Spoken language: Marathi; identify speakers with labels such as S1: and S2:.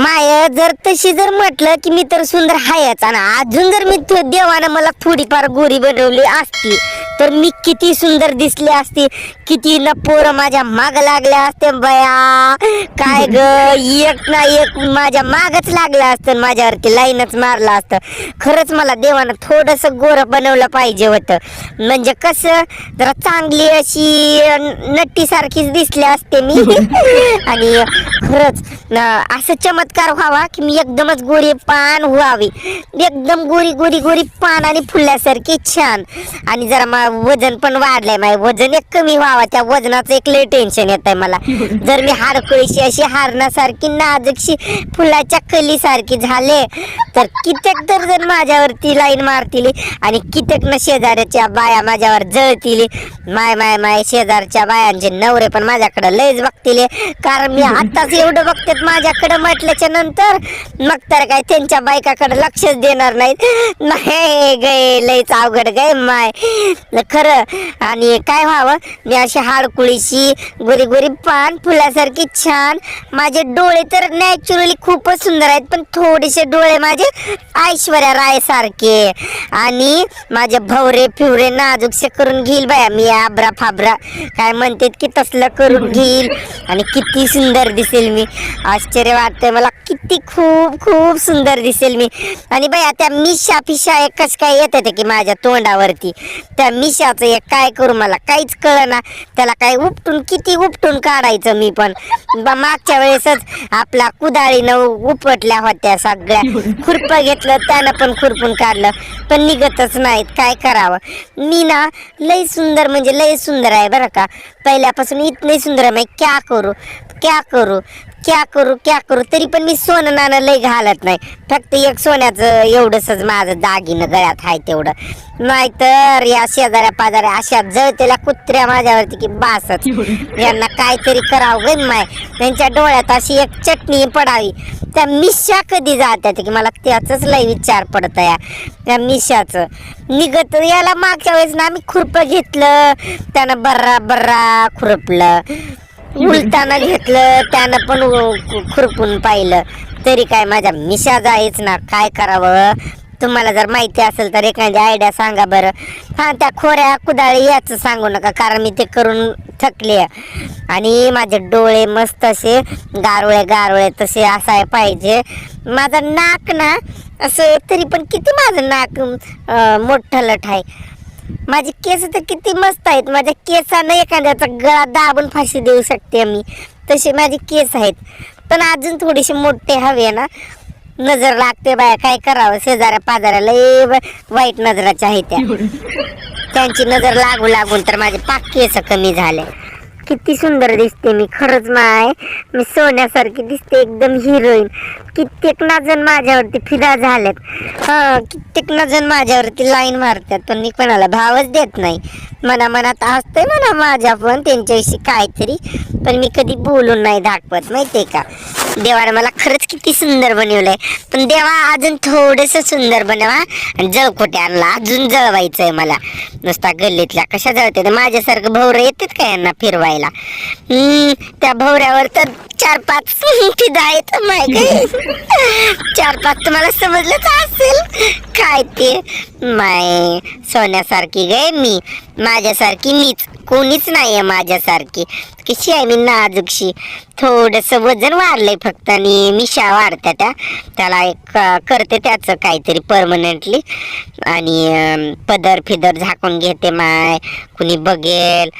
S1: माय जर तशी जर म्हटलं की मी तर सुंदर हायच आणि अजून जर मी देवानं मला थोडीफार गोरी बनवली असती तर मी किती सुंदर दिसली असती किती न पोरं माझ्या माग लागल्या असते बया. काय ग एक ना एक माझ्या मागच लागलं असतं माझ्यावरती लाईनच मारलं असतं. खरंच मला देवानं थोडस गोर बनवलं पाहिजे होतं. म्हणजे कसं जरा चांगली अशी नट्टी सारखीच दिसली असते मी. आणि खरंच असं चमत्कार व्हावा की मी एकदमच गोरी पान व्हावी. एकदम गोरी गोरी गोरी पान आणि फुल्यासारखी छान. आणि जरा मा वजन पण वाढलंय माझं वजन एक कमी व्हावा. त्या वजनाचं एक लय टेन्शन येत आहे मला. जर मी हाडकुळीशी अशी हारणासारखी नाजूकशी फुलाच्या कली सारखी झाले तर कित्येक तर जर माझ्यावरती लाईन मारतील आणि कित्येक न शेजाऱ्याच्या बाया माझ्यावर जळतील. माय माय माय शेजारच्या बायांचे नवरे पण माझ्याकडे लयच बघतील. कारण मी आताच एवढं बघतेत माझ्याकडे झाल्याच्यानंतर मग तर काय त्यांच्या बायकाकडे लक्षच देणार नाहीत. नाही गे लयच अवघड गे माय. खरं आणि काय व्हावं? मी अशी हाडकुळीशी गोरी गोरी पान फुलासारखी छान. माझे डोळे तर नॅचरली खूपच सुंदर आहेत पण थोडेसे डोळे माझे ऐश्वर्या राय सारखे आणि माझे भवरे फिवरे नाजूकसे करून घेईल बाया मी आबरा फाबरा. काय म्हणतात की तसलं करून घेईल. आणि किती सुंदर दिसेल मी. आश्चर्य वाटतंय मला किती खूप खूप सुंदर दिसेल मी. आणि बाया त्या मिशा फिशा एकच काय येत येतात की माझ्या तोंडावरती. त्या मिशाचं एक काय करू मला काहीच कळना. त्याला काय उपटून किती उपटून काढायचं मी पण. बा मागच्या वेळेसच आपला कुदाळीनं उपटल्या होत्या सगळ्या. खुरप घेतलं त्यानं पण खुरपून काढलं. पण निघतच नाहीत काय करावं? मी ना लय सुंदर म्हणजे लय सुंदर आहे बरं का. पहिल्यापासून इतलंय सुंदर आहे म्हणजे क्या करू? क्या करू? क्या करू क्या करू? तरी पण मी सोनं नाणं लय घालत नाही. फक्त एक सोन्याचं एवढंसच माझं दागिनं गळ्यात आहे तेवढं. नाहीतर या शेजाऱ्या पाजाऱ्या अशा जळतेल्या कुत्र्या माझ्यावरती की बासत. यांना काहीतरी करावं ग माय. त्यांच्या डोळ्यात अशी एक चटणी पडावी. त्या मिश्या कधी जात्यात की मला त्याच लय विचार पडत या. त्या मिश्याचं. निघत याला मागच्या वेळेस ना आम्ही खुरपं घेतलं. त्यानं बर्रा बर्रा खुरपलं. उलताना घेतलं त्यानं पण उ- खुरपून पाहिलं. तरी काय माझ्या मिशा जायच ना काय करावं? तुम्हाला जर माहिती असेल तर एखादी आयडिया सांगा बरं. हां त्या खोऱ्या कुदाळी याचं सांगू नका कारण मी ते करून थकले. आणि माझे डोळे मस्त असे गारोळे गारोळे तसे असाय पाहिजे. माझं नाक ना असं तरी पण किती माझं नाक मोठं लठ आहे माझे केस तर किती मस्त आहेत. माझ्या केसानं एखाद्याचा गळा दाबून फाशी देऊ शकते मी. तसे माझे केस आहेत. पण अजून थोडेसे मोठे हवे ना. नजर लागते बाया काय करावं? शेजाऱ्या पाजाऱ्याला व- वाईट नजराच्या आहेत त्या. त्यांची नजर लागू लागून तर माझे पाक केस कमी झाले. किती सुंदर दिसते मी खरंच माय. मी सोन्यासारखी दिसते एकदम हिरोईन. कित्येक ना जण माझ्यावरती फिदा झाल्यात हा कित्येक ना जण माझ्यावरती लाईन मारतात पण मी कोणाला भावच देत नाही. मना मनात असतंय म्हणा माझ्या पण त्यांच्याविषयी काहीतरी. पण मी कधी बोलून नाही दाखवत माहितीये का? देवाने मला खरंच किती सुंदर बनवलंय. पण देवा अजून थोडस सुंदर बनवा आणि जळकोटे आणला? अजून जळवायचंय मला. नुसता गल्लीतल्या कशा जळते? माझ्यासारखं भवरं येतात का यांना फिरवायला? हम्म, त्या भवऱ्यावर तर चार पाच फिदा आहेत माय चार पाच तुम्हाला समजलंच असेल. काय ते? माय सोन्यासारखी गे मी. माझ्यासारखी मीच. कोणीच नाहीये माझ्यासारखी. कशी आहे मी नाजूकशी. थोडस वजन वाढलंय फक्त आणि मिशा वाढत्या त्या. त्याला एक करते त्याचं काहीतरी परमनंटली आणि पदर फिदर झाकून घेते माय. कुणी बघेल.